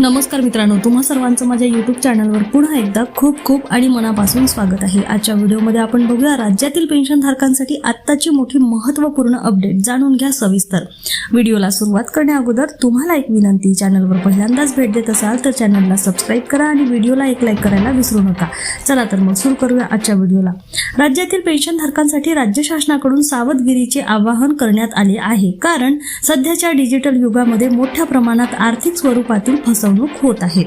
नमस्कार मित्रांनो तुम्हा सर्वांचं माझ्या यूट्यूब चॅनलवर पुन्हा एकदा खूप खूप आणि मनापासून स्वागत आहे. आजच्या व्हिडिओमध्ये आपण बघूया राज्यातील पेन्शनधारकांसाठी आत्ताची मोठी महत्त्वपूर्ण अपडेट जाणून घ्या सविस्तर. व्हिडिओला सुरुवात करण्याअगोदर तुम्हाला एक विनंती चॅनलवर पहिल्यांदाच भेट देत असाल तर चॅनलला सबस्क्राईब करा आणि व्हिडिओला एक लाईक करायला विसरू नका. चला तर मग सुरू करूया आजच्या व्हिडिओला. राज्यातील पेन्शनधारकांसाठी राज्य शासनाकडून सावधगिरीचे आवाहन करण्यात आले आहे. कारण सध्याच्या डिजिटल युगामध्ये मोठ्या प्रमाणात आर्थिक स्वरूपातील फसवणूक होत आहेत.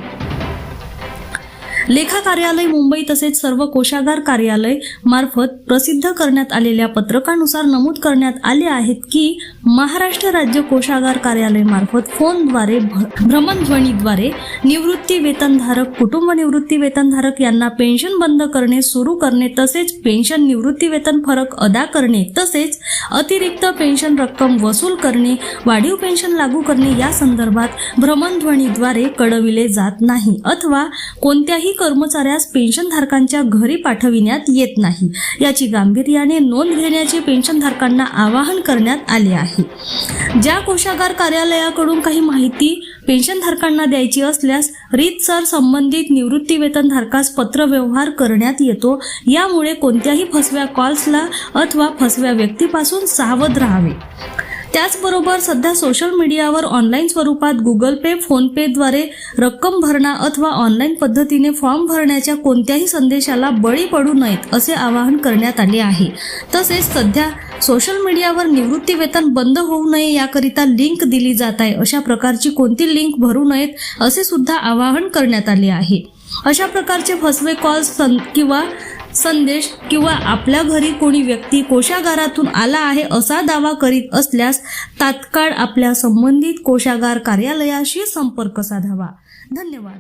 लेखा कार्यालय मुंबई तसेच सर्व कोशागार कार्यालय मार्फत प्रसिद्ध करण्यात आलेल्या पत्रकानुसार नमूद करण्यात आले आहेत की महाराष्ट्र राज्य कोशागार कार्यालय मार्फत फोनद्वारे भ- भ्रमणध्वनीद्वारे निवृत्ती वेतनधारक कुटुंब निवृत्ती वेतनधारक यांना पेन्शन बंद करणे सुरू करणे तसेच पेन्शन निवृत्ती वेतन फरक अदा करणे तसेच अतिरिक्त पेन्शन रक्कम वसूल करणे वाढीव पेन्शन लागू करणे या संदर्भात भ्रमणध्वनीद्वारे कळविले जात नाही अथवा कोणत्याही कर्मचाऱ्यास पेन्शनधारकांच्या घरी पाठविण्यात येत नाही. याची गांभीर्याने नोंद घेण्याचे पेन्शनधारकांना आवाहन करण्यात आले आहे. ज्या कोशागार कार्यालयाकडून काही माहिती पेन्शनधारकांना द्यायची असल्यास रीतसर संबंधित निवृत्ती वेतनधारकास पत्रव्यवहार करण्यात येतो. यामुळे कोणत्याही फसव्या कॉल्सला अथवा फसव्या व्यक्तीपासून सावध राहावे. त्याचबरोबर सध्या सोशल मीडियावर ऑनलाईन स्वरूपात गुगल पे फोनपेद्वारे रक्कम भरणा अथवा ऑनलाईन पद्धतीने फॉर्म भरण्याच्या कोणत्याही संदेशाला बळी पडू नयेत असे आवाहन करण्यात आले आहे. तसेच सध्या सोशल मीडियावर निवृत्ती वेतन बंद होऊ नये याकरिता लिंक दिली जात आहे अशा प्रकारची कोणती लिंक भरू नयेत असे सुद्धा आवाहन करण्यात आले आहे. अशा प्रकारचे फसवे कॉल्स सं- किंवा संदेश किंवा आपल्या घरी कोणी व्यक्ती कोशागारातून आला आहे असा दावा करीत असल्यास तात्काळ आपल्या संबंधित कोशागार कार्यालयाशी संपर्क साधावा. धन्यवाद.